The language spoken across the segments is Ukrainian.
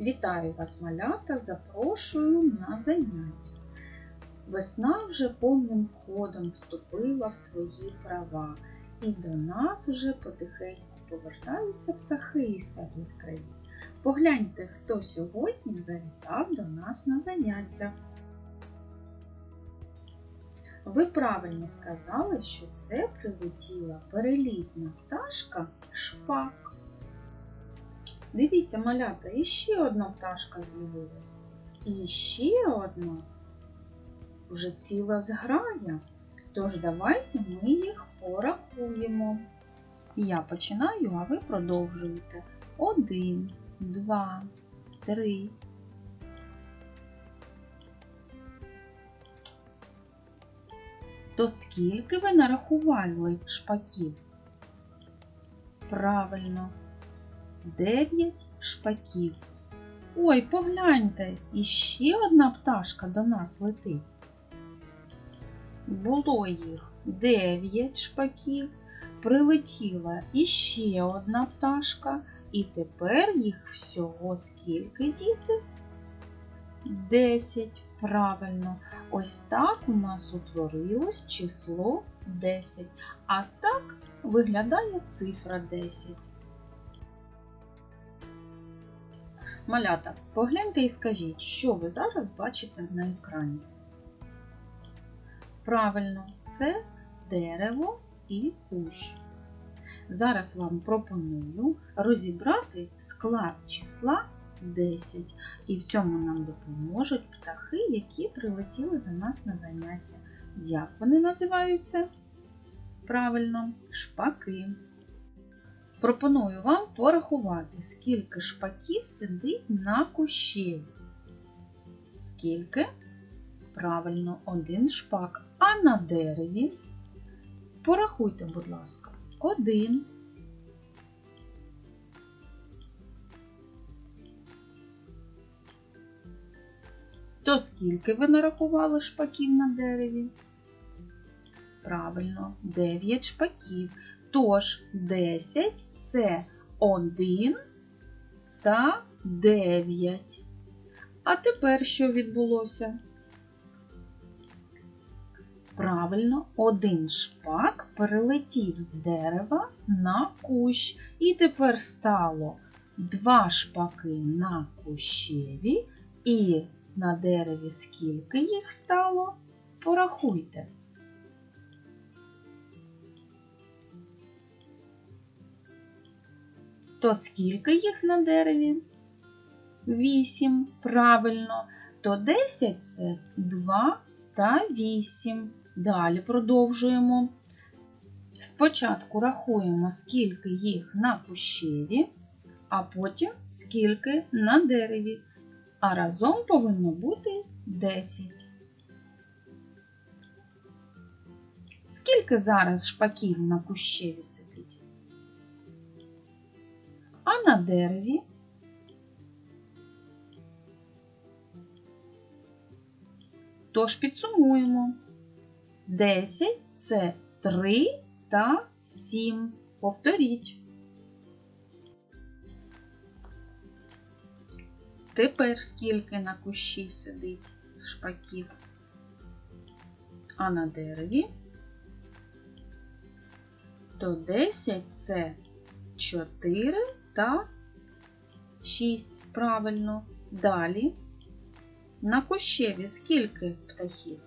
Вітаю вас, малята! Запрошую на заняття. Весна вже повним ходом вступила в свої права, і до нас вже потихеньку повертаються птахи із теплих країв. Погляньте, хто сьогодні завітав до нас на заняття. Ви правильно сказали, що це прилетіла перелітна пташка шпак. Дивіться, малята, іще одна пташка з'явилась. І ще одна вже ціла зграя. Тож давайте ми їх порахуємо. Я починаю, а ви продовжуєте. Один, два, три. То скільки ви нарахували шпаків? Правильно, дев'ять шпаків. Ой, погляньте, іще одна пташка до нас летить. Було їх дев'ять шпаків, прилетіла іще одна пташка, і тепер їх всього скільки діти? Десять. Правильно. Ось так у нас утворилось число 10. А так виглядає цифра 10. Малята, погляньте і скажіть, що ви зараз бачите на екрані. Правильно, це дерево і кущ. Зараз вам пропоную розібрати склад числа 10. І в цьому нам допоможуть птахи, які прилетіли до нас на заняття. Як вони називаються? Правильно, шпаки. Пропоную вам порахувати, скільки шпаків сидить на кущі. Скільки? Правильно, один шпак. А на дереві? Порахуйте, будь ласка, один. То скільки ви нарахували шпаків на дереві? Правильно, 9 шпаків. Тож 10 це 1 та 9. А тепер що відбулося? Правильно, один шпак перелетів з дерева на кущ. І тепер стало два шпаки на кущеві і на дереві скільки їх стало? Порахуйте. То скільки їх на дереві? Вісім. Правильно. То 10 це 2 та 8. Далі продовжуємо. Спочатку рахуємо, скільки їх на кущеві, а потім скільки на дереві а разом повинно бути 10. Скільки зараз шпаків на кущеві сидить? А на дереві? Тож підсумуємо. 10 це 3 та 7. Повторіть. Тепер скільки на кущі сидить шпаків, а на дереві, то 10 це 4 та 6. Правильно. Далі на кущеві скільки птахів?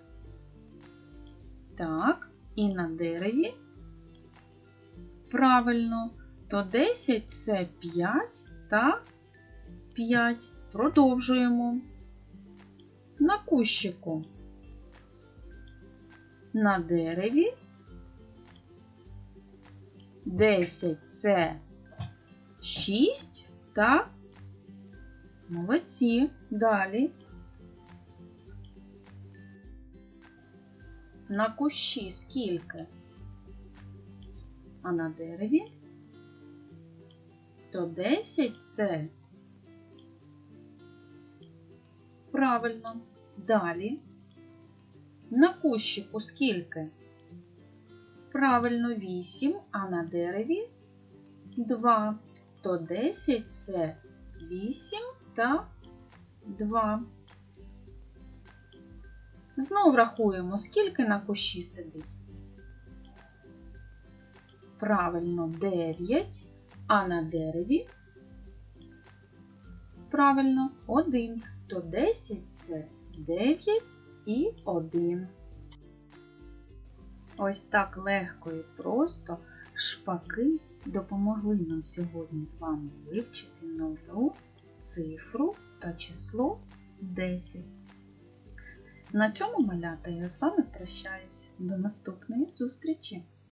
Так, і на дереві. Правильно, то 10 це 5 та 5. Продовжуємо на кущику, на дереві. 10 це 6 та молодці. Далі. На кущі скільки? А на дереві? То 10 це Правильно. Далі. На кущику скільки? Правильно, 8, а на дереві 2. То 10 це 8 та 2. Знов рахуємо, скільки на кущі сидить. Правильно 9, а на дереві правильно 1. То 10 це 9 і 1. Ось так легко і просто шпаки допомогли нам сьогодні з вами вивчити нову цифру та число 10. На цьому малята я з вами прощаюсь. До наступної зустрічі!